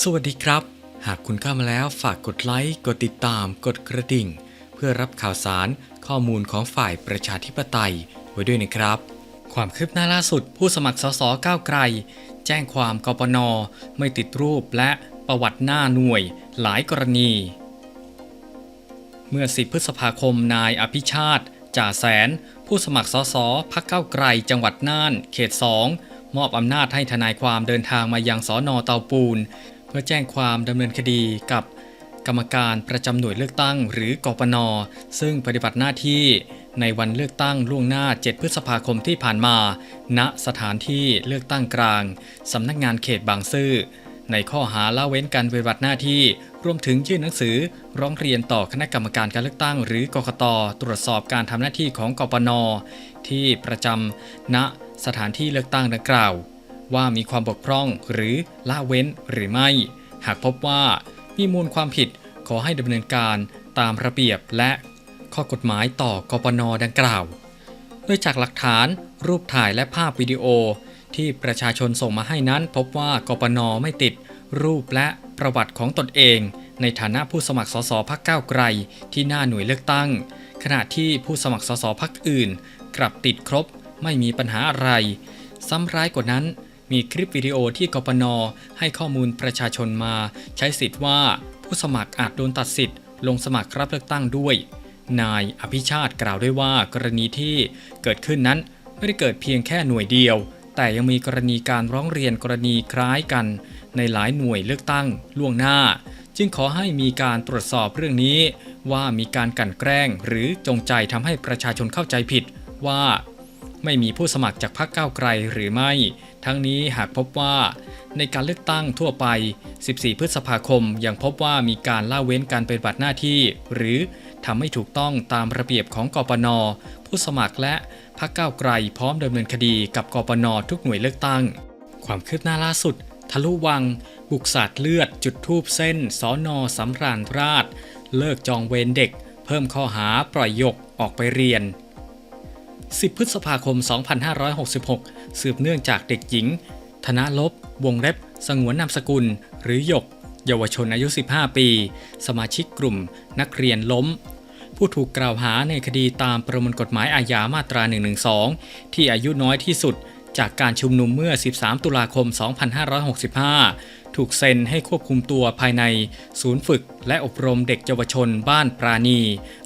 สวัสดีครับ หากคุณเข้ามาแล้วฝากกดไลค์กดติดตาม กดกระดิ่ง เพื่อรับข่าวสารข้อมูลของฝ่ายประชาธิปไตยไว้ด้วยนะครับ ความคืบหน้าล่าสุด ผู้สมัครสสก้าวไกล แจ้งความกปนไม่ติดรูปและประวัติหน้าหน่วยหลายกรณี เมื่อ 10 พฤษภาคมนายอภิชาติจ่าแสน ผู้สมัครสสพักเก้าวไกลจังหวัดน่าน เขต 2 มอบอำนาจให้ทนายความเดินทางมายังสอนอเตาปูน พื่อแจ้งความดำเนินคดีกับกรรมการประจำหน่วยเลือกตั้ง หรือกปน ซึ่งปฏิบัติหน้าที่ในวันเลือกตั้งล่วงหน้า 7 พฤษภาคมที่ผ่านมา ณสถานที่เลือกตั้งกลางสำนักงานเขตบางซื่อในข้อหาละเว้นการปฏิบัติหน้าที่ รวมถึงยื่นหนังสือร้องเรียนต่อคณะกรรมการการเลือกตั้ง หรือกกตตรวจสอบการทำหน้าที่ของกปน ที่ประจำณสถานที่เลือกตั้งดังกล่าว ว่ามีความบกพร่องหรือละเว้นหรือไม่ หากพบว่ามีมูลความผิดขอให้ดำเนินการตามระเบียบและข้อกฎหมายต่อกปนดังกล่าวโดยจากหลักฐานรูปถ่ายและภาพวิดีโอ ที่ประชาชนส่งมาให้นั้นพบว่ากปนไม่ติด รูปและประวัติของตนเอง ในฐานะผู้สมัครสสพักก้าวไกล ที่หน้าหน่วยเลือกตั้ง ขณะที่ผู้สมัครสสพักอื่น กลับติดครบไม่มีปัญหาอะไร ซ้ำร้ายกว่านั้น มีคลิปวิดีโอที่กปนให้ข้อมูลประชาชนมา ใช้สิทธิ์ว่าผู้สมัครอาจโดนตัดสิทธิ์ลงสมัครรับเลือกตั้งด้วย นายอภิชาติกล่าวด้วยว่ากรณีที่เกิดขึ้นนั้นไม่ได้เกิดเพียงแค่หน่วยเดียว แต่ยังมีกรณีการร้องเรียนกรณีคล้ายกัน ในหลายหน่วยเลือกตั้งล่วงหน้า จึงขอให้มีการตรวจสอบเรื่องนี้ ว่ามีการกลั่นแกล้งหรือจงใจทำให้ประชาชนเข้าใจผิดว่าไม่มีผู้สมัครจากพรรคก้าวไกลหรือไม่ ทั้งนี้หากพบว่าในการเลือกตั้งทั่วไป 14 พฤษภาคม ยังพบว่ามีการละเว้นการปฏิบัติหน้าที่ หรือทำไม่ถูกต้องตามระเบียบของกปน ผู้สมัครและพรรคก้าวไกลพร้อมดำเนินคดีกับกปนทุกหน่วยเลือกตั้ง ความคืบหน้าล่าสุด ทะลุวัง บุกสาดเลือด จุดทูบเส้นสอนอสำราญราช เลิกจองเวรเด็ก เพิ่มข้อหาปล่อยหยกออกไปเรียน 10 พฤษภาคม 2566 สืบเนื่องจากเด็กหญิง ธนลบ วงเล็บ สงวนนามสกุล หรือหยก เยาวชนอายุ 15 ปี สมาชิกกลุ่ม นักเรียนล้ม ผู้ถูกกล่าวหาในคดีตามประมวลกฎหมายอาญามาตรา 112 ที่อายุน้อยที่สุด จากการชุมนุมเมื่อ 13 ตุลาคม 2565 ถูกเซ็นให้ควบคุมตัวภายใน ศูนย์ฝึกและอบรมเด็กเยาวชนบ้านปราณี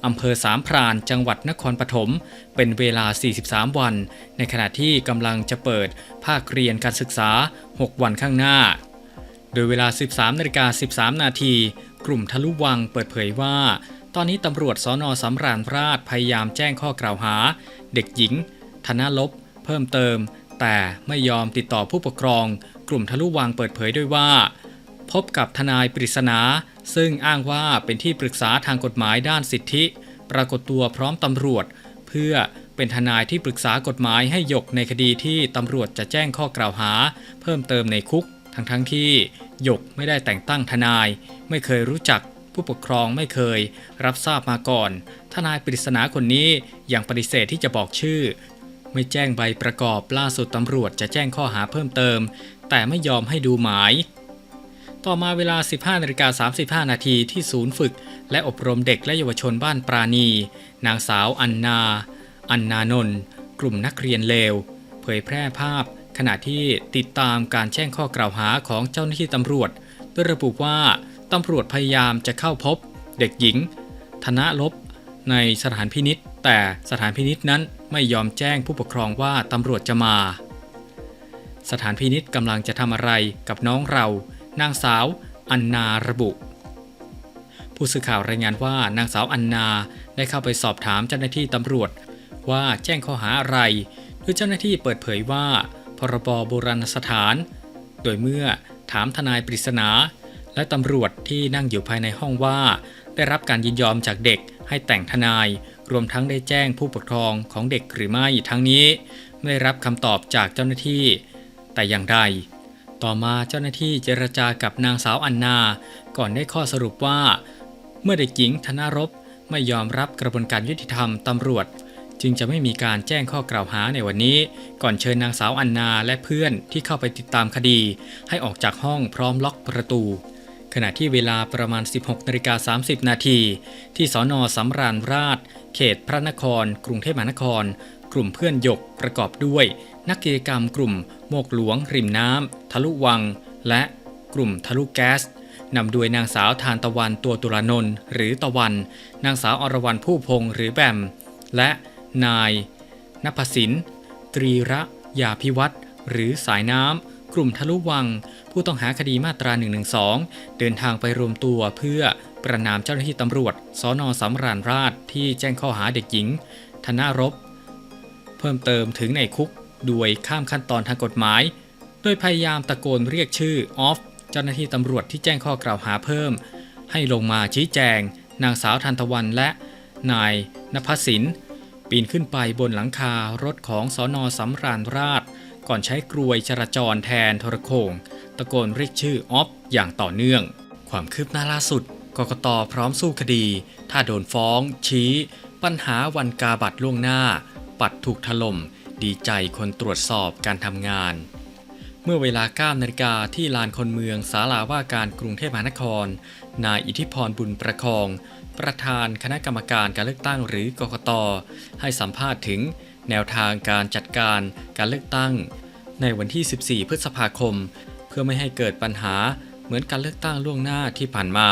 อำเภอสามพราน จังหวัดนครปฐม เป็นเวลา 43 วัน ในขณะที่กำลังจะเปิดภาคเรียนการศึกษา 6 วันข้างหน้า โดยเวลา 13นาฬิกา13 นาที กลุ่มทะลุวังเปิดเผยว่า ตอนนี้ตำรวจสอนอสำราญราชพยายามแจ้งข้อกล่าวหา เด็กหญิง ธนลบ เพิ่มเติม แต่ไม่ยอมติดต่อผู้ปกครอง กลุ่มทะลุวังเปิดเผยด้วยว่า พบกับทนายปริศนา ซึ่งอ้างว่าเป็นที่ปรึกษาทางกฎหมายด้านสิทธิ ปรากฏตัวพร้อมตำรวจ เพื่อเป็นทนายที่ปรึกษากฎหมายให้หยกในคดีที่ตำรวจจะแจ้งข้อกล่าวหา เพิ่มเติมในคุก ทั้งทั้งที่หยกไม่ได้แต่งตั้งทนาย ไม่เคยรู้จักผู้ปกครองไม่เคยรับทราบมาก่อน ทนายปริศนาคนนี้ยังปฏิเสธที่จะบอกชื่อ ไม่แจ้งใบประกอบล่าสุดตำรวจจะแจ้งข้อหาเพิ่มเติม แต่ไม่ยอมให้ดูหมาย ต่อมาเวลา 15นาฬิกา35 นาทีที่ศูนย์ฝึก และอบรมเด็กและเยาวชนบ้านปราณี นางสาวอันนา อันนานนท์กลุ่มนักเรียนเลว เผยแพร่ภาพ ขณะที่ติดตามการแจ้งข้อกล่าวหาของเจ้าหน้าที่ตำรวจโดยระบุว่าตำรวจพยายามจะเข้าพบ เด็กหญิง ธนลบในสถานพินิษแต่สถานพินิษนั้น ไม่ยอมแจ้งผู้ปกครองว่าตำรวจจะมา สถานพินิษกำลังจะทำอะไรกับน้องเรา นางสาว อันนาระบุ ผู้สื่อข่าวรายงานว่านางสาวอันนาได้เข้าไปสอบถามเจ้าหน้าที่ตำรวจว่าแจ้งข้อหาอะไรโดยเจ้าหน้าที่เปิดเผยว่า พรบโบราณสถาน โดยเมื่อถามทนายปริศนา และตำรวจที่นั่งอยู่ภายในห้องว่า ได้รับการยินยอมจากเด็ก ให้แต่งทนาย รวมทั้งได้แจ้งผู้ปกครองของเด็กหรือไม่ทั้งนี้ ไม่ได้รับคำตอบจากเจ้าหน้าที่ แต่อย่างใดต่อมาเจ้าหน้าที่เจรจากับนางสาวอันนา ก่อนได้ข้อสรุปว่า เมื่อเด็กหญิงธนารบไม่ยอมรับกระบวนการยุติธรรมตำรวจ จึงจะไม่มีการแจ้งข้อกล่าวหาในวันนี้ ก่อนเชิญนางสาวอันนาและเพื่อนที่เข้าไปติดตามคดี ให้ออกจากห้องพร้อมล็อกประตู ขณะที่เวลาประมาณ 16นาฬิกา30 นาทีที่สอนอสำราญราช เขตพระนคร กรุงเทพมหานคร กลุ่มเพื่อนหยกประกอบด้วย นักกิจกรรมกลุ่มโมกหลวง ริมน้ำทะลุวัง และกลุ่มทะลุแก๊สนำโดยนางสาวทานตะวันตัวตุลานนท์หรือตะวัน นางสาวอรวรรณผู้พงษ์หรือแบม และนายนภสิน ตรีระยาพิวัตรหรือสายน้ำ กลุ่มทะลุวัง ผู้ต้องหาคดีมาตรา 112 เดินทางไปรวมตัวเพื่อประนามเจ้าหน้าที่ตำรวจสอนอสำราญราชที่แจ้งข้อหาเด็กหญิง ธนารบ เพิ่มเติมถึงในคุกโดยข้ามขั้นตอนทางกฎหมาย โดยพยายามตะโกนเรียกชื่อออฟเจ้าหน้าที่ตำรวจที่แจ้งข้อกล่าวหาเพิ่ม ให้ลงมาชี้แจง นางสาวทันตะวันและนายนภสินปีนขึ้นไปบนหลังคารถของสอนอสำราญราช ก่อนใช้กรวยจราจรแทนโทรโขงตะโกนเรียกชื่อออฟอย่างต่อเนื่อง ความคืบหน้าล่าสุดกกตพร้อมสู้คดี ถ้าโดนฟ้อง ชี้ ปัญหาวันกาบัตรล่วงหน้า ปัดถูกถล่ม ดีใจคนตรวจสอบการทำงาน เมื่อเวลา9นาฬิกาที่ลานคนเมืองศาลาว่าการกรุงเทพมหานคร นายอิทธิพรบุญประคอง ประธานคณะกรรมการการเลือกตั้งหรือกกตให้สัมภาษณ์ถึง แนวทางการจัดการการเลือกตั้ง ในวันที่ 14 พฤษภาคม เพื่อไม่ให้เกิดปัญหาเหมือนการเลือกตั้งล่วงหน้าที่ผ่านมา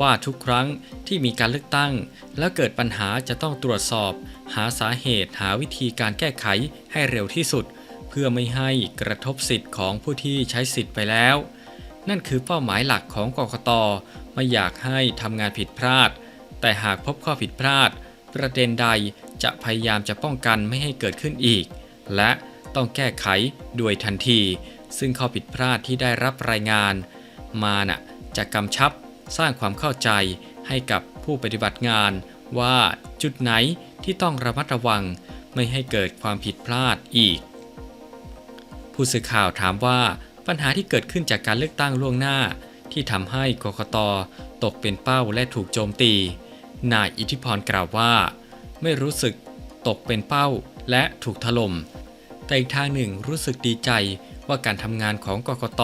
ว่าทุกครั้งที่มีการเลือกตั้ง แล้วเกิดปัญหาจะต้องตรวจสอบ หาสาเหตุหาวิธีการแก้ไขให้เร็วที่สุด เพื่อไม่ให้กระทบสิทธิ์ของผู้ที่ใช้สิทธิ์ไปแล้ว นั่นคือเป้าหมายหลักของกกตไม่อยากให้ทำงานผิดพลาด แต่หากพบข้อผิดพลาด ประเด็นใด จะพยายามจะป้องกันไม่ให้เกิดขึ้นอีก และต้องแก้ไขโดยทันที ซึ่งข้อผิดพลาดที่ได้รับรายงาน มาน่ะจะกำชับสร้างความเข้าใจให้กับผู้ปฏิบัติงาน ว่าจุดไหนที่ต้องระมัดระวัง ไม่ให้เกิดความผิดพลาดอีก ผู้สื่อข่าวถามว่าปัญหาที่เกิดขึ้นจากการเลือกตั้งล่วงหน้า ที่ทำให้กกตตกเป็นเป้าและถูกโจมตี นายอิทธิพรกล่าวว่า ไม่รู้สึกตกเป็นเป้าและถูกถล่ม แต่อีกทางหนึ่งรู้สึกดีใจว่าการทำงานของกกต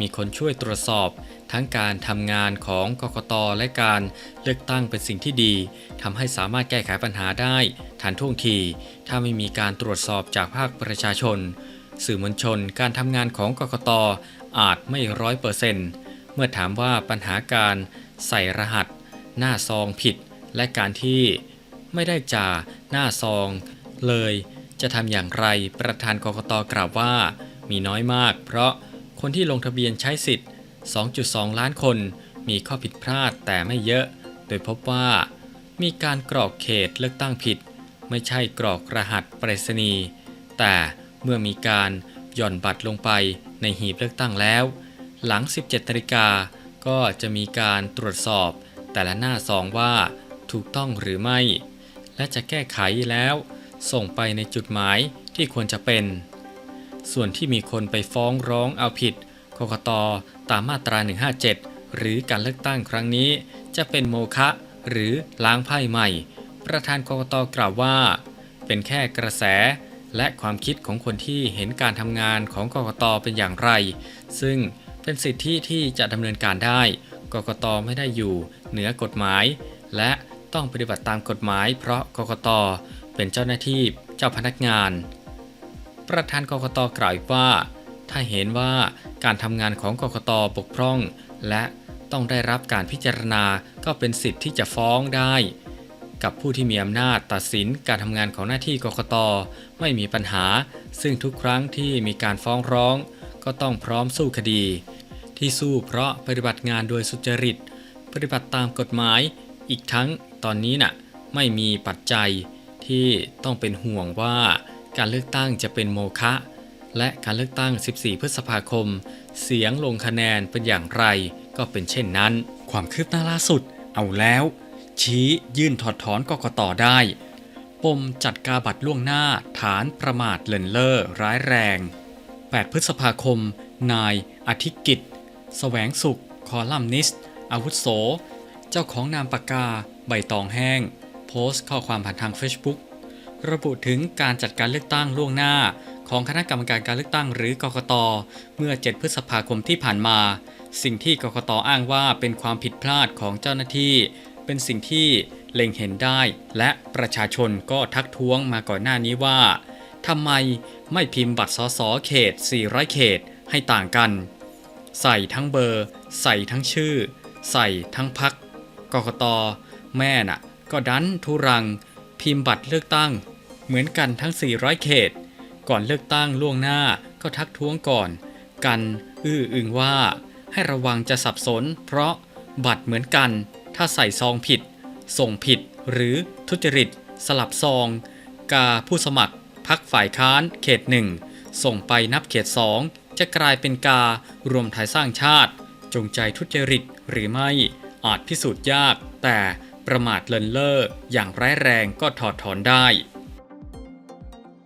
มีคนช่วยตรวจสอบ ทั้งการทำงานของกกต และการเลือกตั้งเป็นสิ่งที่ดีทำให้สามารถแก้ไขปัญหาได้ทันท่วงที ถ้าไม่มีการตรวจสอบจากภาคประชาชน สื่อมวลชนการทำงานของกกต อาจไม่ร้อยเปอร์เซนต์เมื่อถามว่าปัญหาการใส่รหัส หน้าซองผิด และการที่ ไม่ได้จ่าหน้าซอง เลยจะทำอย่างไรประธานกกตกล่าวว่า มีน้อยมาก เพราะคนที่ลงทะเบียนใช้สิทธิ์ 2.2 ล้านคนมีข้อผิดพลาดแต่ไม่เยอะ โดยพบว่า มีการกรอกเขตเลือกตั้งผิด ไม่ใช่กรอกรหัสไปรษณีย์แต่เมื่อมีการหย่อนบัตรลงไปในหีบเลือกตั้งแล้ว หลัง 17นาฬิกาก็จะมีการตรวจสอบแต่ละหน้าซองว่าถูกต้องหรือไม่ และจะแก้ไขแล้ว ส่งไปในจุดหมายที่ควรจะเป็น ส่วนที่มีคนไปฟ้องร้องเอาผิดกกตตามมาตรา 157 หรือการเลือกตั้งครั้งนี้ จะเป็นโมฆะหรือล้างไพ่ใหม่ ประธานกกตกล่าวว่า เป็นแค่กระแสและความคิดของคนที่เห็นการทำงานของกกตเป็นอย่างไร ซึ่งเป็นสิทธิที่จะดำเนินการได้ กกตไม่ได้อยู่เหนือกฎหมาย และ ต้องปฏิบัติตามกฎหมาย เพราะกกตเป็นเจ้าหน้าที่เจ้าพนักงาน ประธานกกตกล่าวว่า ถ้าเห็นว่าการทำงานของกกตบกพร่อง และต้องได้รับการพิจารณาก็เป็นสิทธิ์ที่จะฟ้องได้ กับผู้ที่มีอำนาจตัดสินการทำงานของหน้าที่กกตไม่มีปัญหา ซึ่งทุกครั้งที่มีการฟ้องร้อง ก็ต้องพร้อมสู้คดี ที่สู้เพราะปฏิบัติงานโดยสุจริต ปฏิบัติตามกฎหมาย อีกทั้ง ตอนนี้น่ะไม่มีปัจจัยที่ต้องเป็นห่วงว่าการเลือกตั้งจะเป็นโมฆะและการเลือกตั้ง 14 พฤษภาคม เสียงลงคะแนนเป็นอย่างไร ก็เป็นเช่นนั้น ความคืบหน้าล่าสุด เอาแล้ว ชี้ยื่นถอดถอนกกตได้ ปมจัดกาบัตรล่วงหน้าฐานประมาทเลินเล่อร้ายแรง 8 พฤษภาคม นายอธิกิจ แสวงสุข คอลัมนิสต์อาวุโส เจ้าของนามปากกา ใบตองแห้ง โพสต์ข้อความผ่านทาง Facebook ระบุถึงการจัดการเลือกตั้งล่วงหน้า ของคณะกรรมการการเลือกตั้งหรือกกต เมื่อ 7 พฤษภาคมที่ผ่านมา สิ่งที่กกตอ้างว่าเป็นความผิดพลาดของเจ้าหน้าที่ เป็นสิ่งที่เล็งเห็นได้ และประชาชนก็ทักท้วงมาก่อนหน้านี้ว่าทำไมไม่พิมพ์บัตรสสเขต 400 เขตให้ต่างกัน ใส่ทั้งเบอร์ ใส่ทั้งชื่อ ใส่ทั้งพักกกต แม่น่ะ ก็ดันทุรัง พิมพ์บัตรเลือกตั้ง เหมือนกันทั้ง 400 เขต ก่อนเลือกตั้งล่วงหน้าก็ทักท้วงก่อน กันอื้ออึงว่า ให้ระวังจะสับสน เพราะบัตรเหมือนกัน ถ้าใส่ซองผิด ส่งผิดหรือทุจริต สลับซอง กาผู้สมัครพักฝ่ายค้านเขตหนึ่งส่งไปนับเขตสองจะกลายเป็นการวมไทยสร้างชาติ จงใจทุจริตหรือไม่อาจพิสูจน์ยาก แต่ ประมาทเลินเล่ออย่างร้ายแรงก็ถอดถอนได้